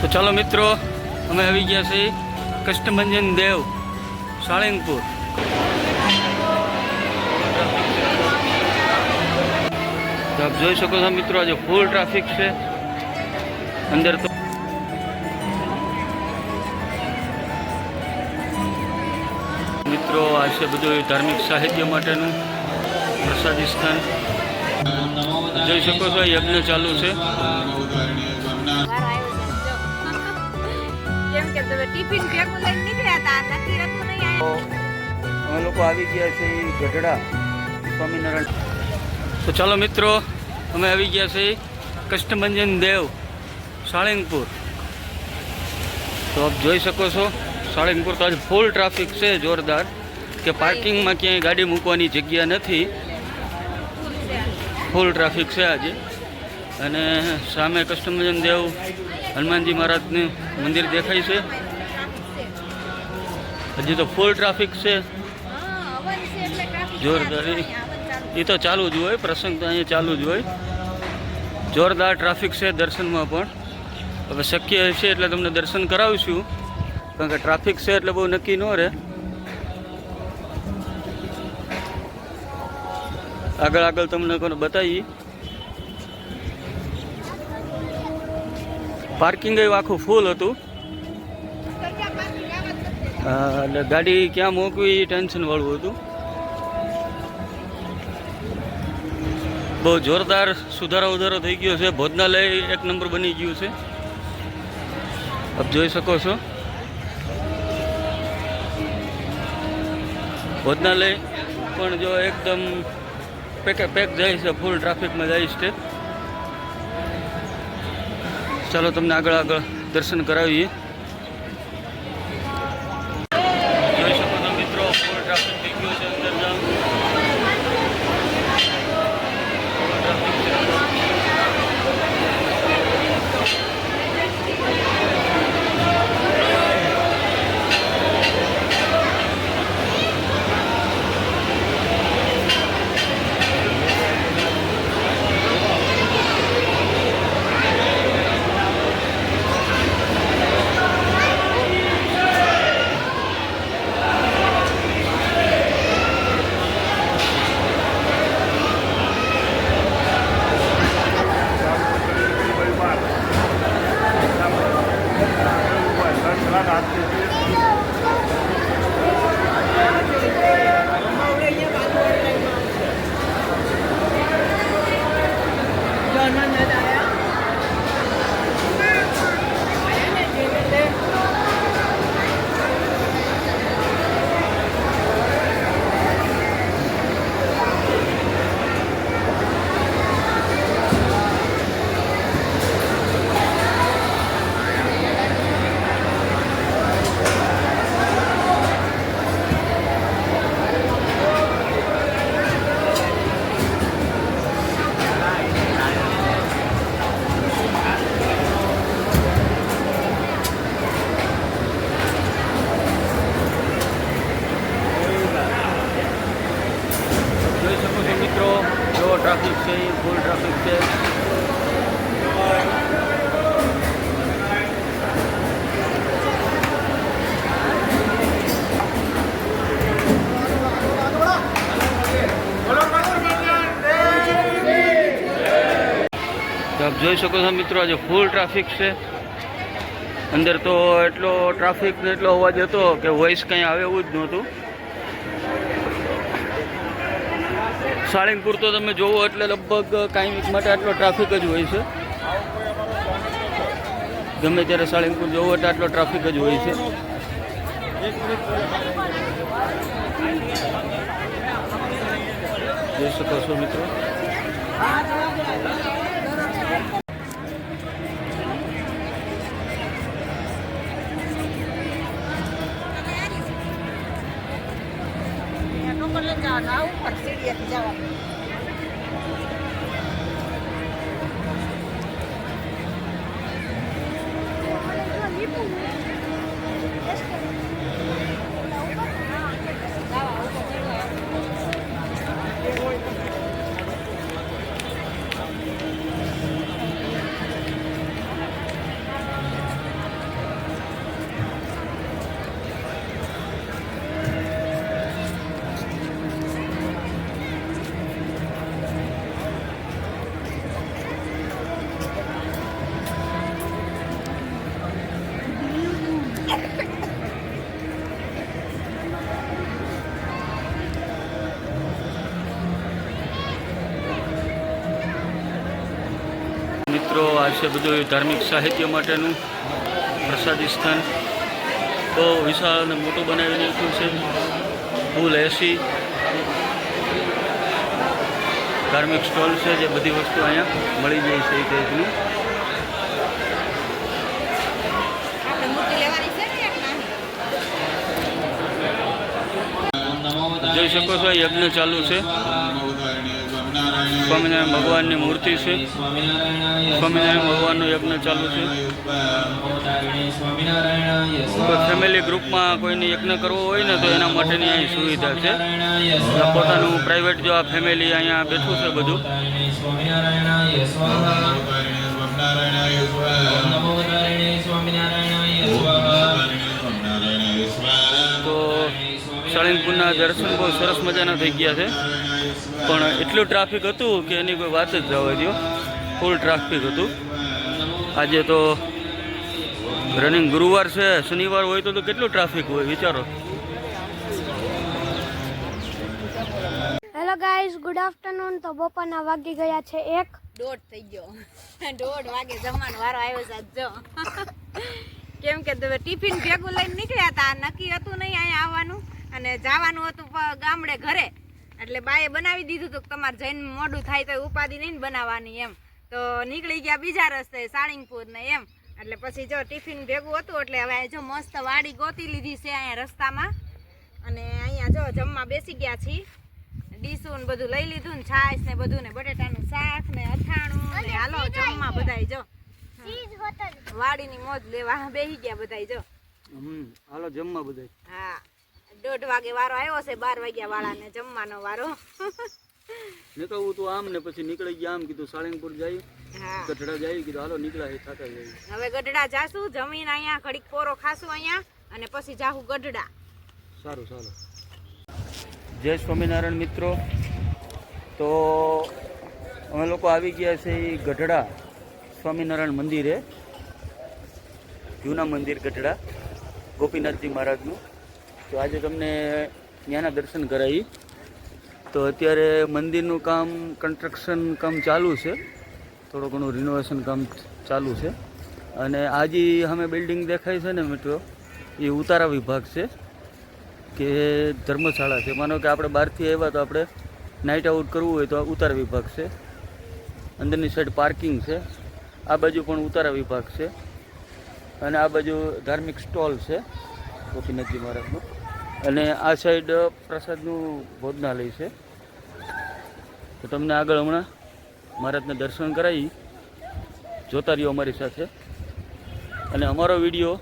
તો ચાલો મિત્રો, અમે આવી ગયા છીએ કષ્ટભંજન દેવ, સાળંગપુર. તો આપ જોઈ શકો છો મિત્રો, આજે ફૂલ ટ્રાફિક છે. અંદર તો મિત્રો, આ છે બધું ધાર્મિક સાહિત્ય માટેનું પ્રસાદી સ્થાન. જોઈ શકો છો, યજ્ઞ ચાલુ છે. કેમ કે તમે ટિફિન ભેગું લઈને નીકળ્યા હતા નથી રહેતું નહીં તો અમે લોકો આવી ગયા છે ગઢડા સ્વામિનારાયણ. તો ચાલો મિત્રો અમે આવી ગયા છે કષ્ટભંજન દેવ સાળંગપુર. તો આપ જોઈ શકો છો સાળંગપુર તો આજે ફૂલ ટ્રાફિક છે જોરદાર કે પાર્કિંગમાં ક્યાંય ગાડી મૂકવાની જગ્યા નથી. ફૂલ ટ્રાફિક છે આજે. અને સામે કષ્ટભંજન દેવ હનુમાનજી મહારાજનું મંદિર દેખાય છે. હજી તો ફૂલ ટ્રાફિક છે. જોરદાર. એ. તો ચાલુ જ હોય, પ્રસંગ તો અહીંયા ચાલુ જ હોય. જોરદાર ટ્રાફિક છે દર્શનમાં પણ. હવે શક્ય છે એટલે તમને દર્શન કરાવીશું. કારણ કે ટ્રાફિક છે એટલે બહુ નક્કી ન રહે. આગળ આગળ તમને કોને બતાવી પાર્કિંગ આખું ફૂલ હતું. એટલે ગાડી ક્યાં મૂકવી એ ટેન્શન વાળું હતું. બહુ જોરદાર સુધારો ઉધારો થઈ ગયો છે. ભોજનાલય એક નંબર બની ગયું છે. આપ જોઈ શકો છો. ભોજનાલય પણ જો એકદમ પેકે પેક જાય છે. ફૂલ ટ્રાફિકમાં જાય છે. ચાલો તમને આગળ આગળ દર્શન કરાવીએ જોઈ શકો છો મિત્રો ફૂલ ટ્રાફિક થઈ ગયો છે અંદર જાઓ ફૂલ ટ્રાફિક છે જોઈ શકો છો મિત્રો જો ટ્રાફિક છે એ ફૂલ ટ્રાફિક છે તો આપ જોઈ શકો છો મિત્રો, આજે ફૂલ ટ્રાફિક છે. અંદર તો એટલો ટ્રાફિક એટલો અવાજ હતો કે વોઇસ કંઈ આવે એવું જ નહોતું. સાળંગપુર તો તમે જોવો એટલે લગભગ કાંઈ માટે આટલો ટ્રાફિક જ હોય છે. ગમે ત્યારે સાળંગપુર જોવો એટલે આટલો ટ્રાફિક જ હોય છે. જોઈ શકો છો મિત્રો. નંબર લઈને ઉપર. છે બધું ધાર્મિક સાહિત્ય માટેનું પ્રસાદી સ્થાન. બહુ વિશાળ અને મોટું બનાવી નાખ્યું છે. ફૂલ એસી. ધાર્મિક સ્ટોલ છે જે બધી વસ્તુ અહીંયા મળી જાય છે એ ટાઈપનું જોઈ શકો છો યજ્ઞ ચાલુ છે. સ્વામિનારાયણ ભગવાનની મૂર્તિ છે. સ્વામિનારાયણ ભગવાનનો યજ્ઞ ચાલુ છે. ફેમિલી ગ્રુપમાં કોઈને યજ્ઞ કરવો હોય ને તો એના માટેની અહીં સુવિધા છે. પોતાનું પ્રાઇવેટ જો આ ફેમિલી અહીંયા બેઠું છે બધું. તો સળિંગપુરના દર્શન બહુ સરસ મજાના થઈ ગયા છે. પણ એટલું ટ્રાફિક હતું કે એની કોઈ વાત જ જવા દો ફૂલ ટ્રાફિક હતું. આજે તો રનિંગ ગુરુવાર છે શનિવાર હોય તો તો કેટલું ટ્રાફિક હોય વિચારો. હેલો ગાઈઝ ગુડ આફ્ટરનૂન તો બપોરના વાગી ગયા છે એક. દોઢ થઈ ગયો. દોઢ વાગે જમવાનો વારો આવ્યો છે જો. કેમ કે તમે ટિફિન ભેગું લઈને નીકળ્યા હતા. નક્કી હતું નહીં અહીંયા આવવાનું. અને જવાનું હતું ગામડે ઘરે. એટલે બાએ બનાવી દીધું હતું તમારે જઈને મોડું થાય તો ઉપાધિ નહીં બનાવવાની એમ. તો નીકળી ગયા બીજા રસ્તે સાળીંગપુર ને એમ. એટલે પછી જો ટિફિન ભેગું હતું એટલે હવે જો મસ્ત વાડી ગોતી લીધી છે અહીંયા રસ્તામાં. અને અહીંયા જો જમવા બેસી ગયા છીએ. ડીસું ને બધું લઈ લીધું ને છાશ ને બધું ને બટેટાનું શાક ને અથાણું ને હાલો જમવા બધાય જો. વાડીની મોજ લેવા બેહી ગયા બધાય જો. હાલો જમવા બધાય. હા. દોઢ વાગે વારો આવ્યો છે બાર વાગ્યા વાળાને જમવાનો વારો. નીકળવું તું આમ ને પછી નીકળી ગયા. આમ કીધું સાળંગપુર જાય. ગઢડા જાય કીધું હાલો નીકળ્યા એ થાકા જાય. હવે ગઢડા જાશું જમીન અહીંયા ઘડીક પોરો ખાશું અહીંયા અને પછી જાહું ગઢડા. સારું સારું. જય સ્વામિનારાયણ મિત્રો. તો અમે લોકો આવી ગયા છે એ ગઢડા સ્વામિનારાયણ મંદિરે. જૂના મંદિર ગઢડા ગોપીનાથજી મહારાજનું. તો આજે તમને ત્યાંના દર્શન કરાવી. તો અત્યારે મંદિરનું કામ કન્સ્ટ્રક્શન કામ ચાલુ છે. થોડું ઘણું રિનોવેશન કામ ચાલુ છે. અને આજે અમે બિલ્ડિંગ દેખાય છે ને મિત્રો, એ ઉતારા વિભાગ છે કે ધર્મશાળા છે. માનો કે આપણે બહારથી આવ્યા તો આપણે નાઇટ આઉટ કરવું હોય તો ઉતારા વિભાગ છે. અંદરની સાઈડ પાર્કિંગ છે. આ બાજુ પણ ઉતારા વિભાગ છે. અને આ બાજુ ધાર્મિક સ્ટોલ છે. ગોપીનાથજી મહારાજનું અને આ સાઈડ પ્રસાદનું ભોજનાલય છે. તો તમને આગળ હમણાં મહારાજને દર્શન કરાવી જોતા રહ્યો અમારી સાથે. અને અમારો વીડિયો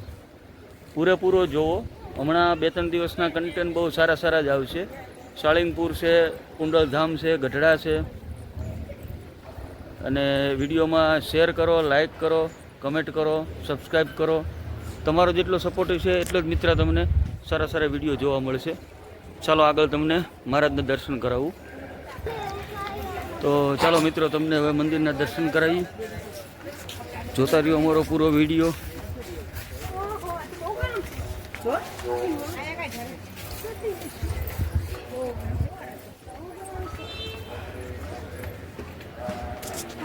પૂરેપૂરો જોવો. હમણાં બે ત્રણ દિવસના કન્ટેન્ટ બહુ સારા સારા જ આવશે. સાળીંગપુર છે, કુંડલધામ છે, ગઢડા છે. અને વિડીયોમાં શેર કરો લાઈક કરો કમેન્ટ કરો સબસ્ક્રાઈબ કરો. તમારો જેટલો સપોર્ટ છે એટલો જ મિત્ર તમને સારા સારા વીડિયો જોવા મળશે. ચાલો આગળ તમને મહારાજના દર્શન કરાવું. તો ચાલો મિત્રો, તમને હવે મંદિરના દર્શન કરાવી. જોતા રહ્યો અમારો પૂરો વીડિયો.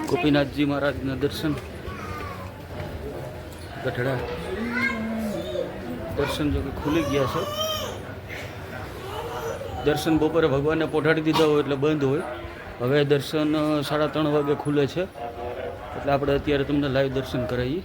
ગોપીનાથજી મહારાજના દર્શન. ગઢડા. દર્શન જો કે ખુલી ગયા છે. દર્શન બપોરે ભગવાનને પોઢાડી દીધા હોય એટલે બંધ હોય. હવે દર્શન સાડા ત્રણ વાગે ખુલે છે. એટલે આપણે અત્યારે તમને લાઈવ દર્શન કરાવીએ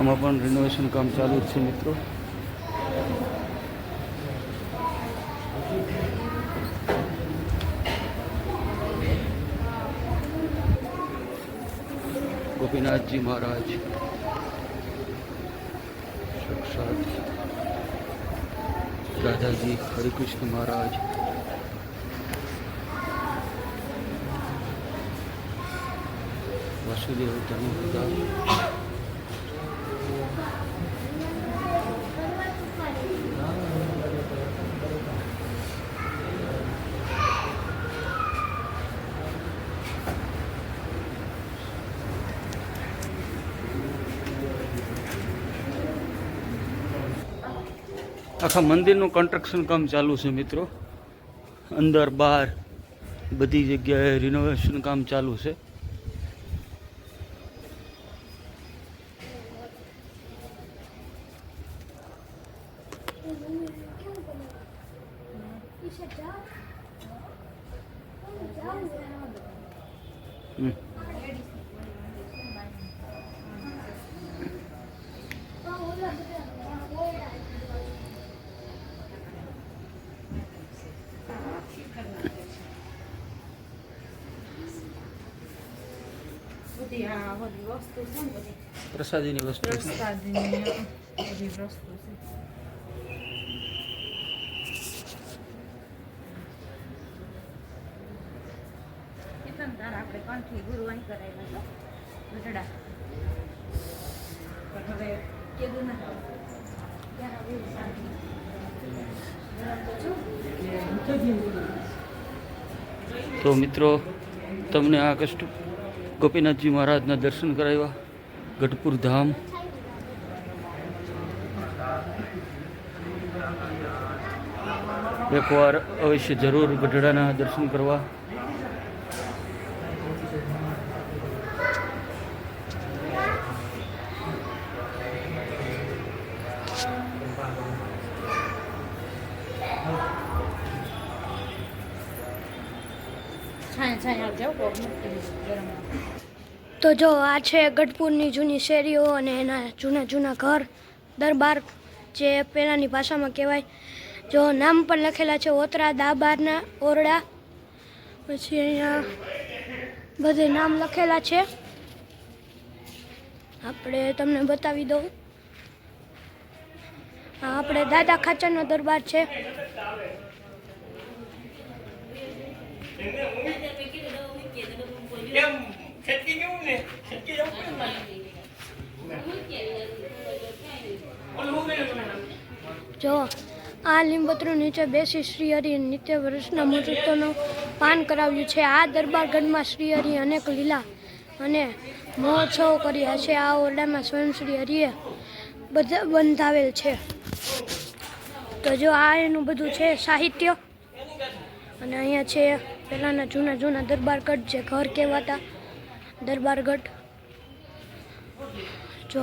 આમાં પણ રિનોવેશન કામ ચાલુ જ છે મિત્રો. ગોપીનાથજી મહારાજ. સાક્ષાત રાધાજી હરિકૃષ્ણ મહારાજ. વાસુદેવ ધર્મપ્રદાન આખા મંદિરનું કન્સ્ટ્રક્શન કામ ચાલુ છે મિત્રો અંદર બહાર બધી જગ્યાએ રિનોવેશન કામ ચાલુ છે હમ. વસ્તુ છે ને બધી પ્રસાદીની વસ્તુ પ્રસાદની બધી વસ્તુ છે કેટલા તાર આપણે કંઠી ગુરુ અહીં કરાવ્યા તો ગઢડા પણ હવે કીધું ના ત્યાં હવે શાંતિ. તો મિત્રો તમને આ કષ્ટ ગોપીનાથજી મહારાજના દર્શન કરાવ્યા ગઢપુર ધામ. એકવાર અવશ્ય જરૂર ગઢડાના દર્શન કરવા. તો જો, આ છે ગઢપુરની જૂની શેરીઓ અને એના જૂના જૂના ઘર. દરબાર, જે પહેલાંની ભાષામાં કહેવાય. જો, નામ પણ લખેલા છે, ઓતરા, દાબારના, ઓરડા. પછી અહીંયા બધે નામ લખેલા છે. આપણે તમને બતાવી દઉં. આપણે દાદા ખાચરનો દરબાર છે. જો, આ લીંબોતરું નીચે બેસી શ્રી હરિ નિત્ય વર્ષના મુહૂર્તોનું પાન કરાવ્યું છે. આ દરબારગઢમાં શ્રી હરિ અનેક લીલા અને મહોત્સવ કર્યા છે. આ ઓરડામાં સ્વયં શ્રી હરિએ બધા, બંધાવેલ છે. તો જો આ એનું બધું છે સાહિત્ય, અને અહીંયા છે પહેલાંના જૂના જૂના દરબારગઢ જે ઘર કહેવાતા દરબારગઢ. જો,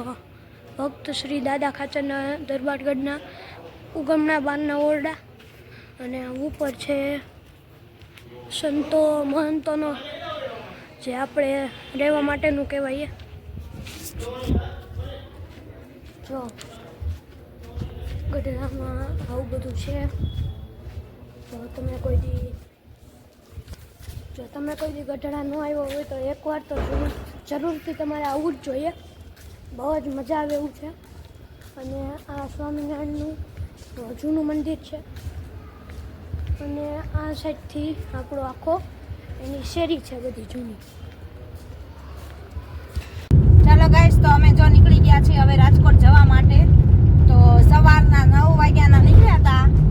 ભક્ત શ્રી દાદા ખાચરના દરબારગઢના ઉગમના બારના ઓરડા અને ઉપર છે સંતો મહંતોનો, જે આપણે રહેવા માટેનું કહેવાય. જો, ગઢડામાં આવું બધું છે. તો તમે કોઈ દી, જો, તમે કોઈ દી ગઢડા ન આવ્યો હોય તો એકવાર તો જરૂર જરૂરથી તમારે આવવું જ જોઈએ. બહુ જ મજા આવે એવું છે. અને આ સ્વામિનારાયણનું જૂનું મંદિર છે. અને આ સાઈડથી આપણો આખો એની શેરી છે બધી જૂની. ચાલો ગાઈસ તો અમે જો નીકળી ગયા છીએ હવે રાજકોટ જવા માટે. તો સવારના નવ વાગ્યાના નીકળ્યા હતા.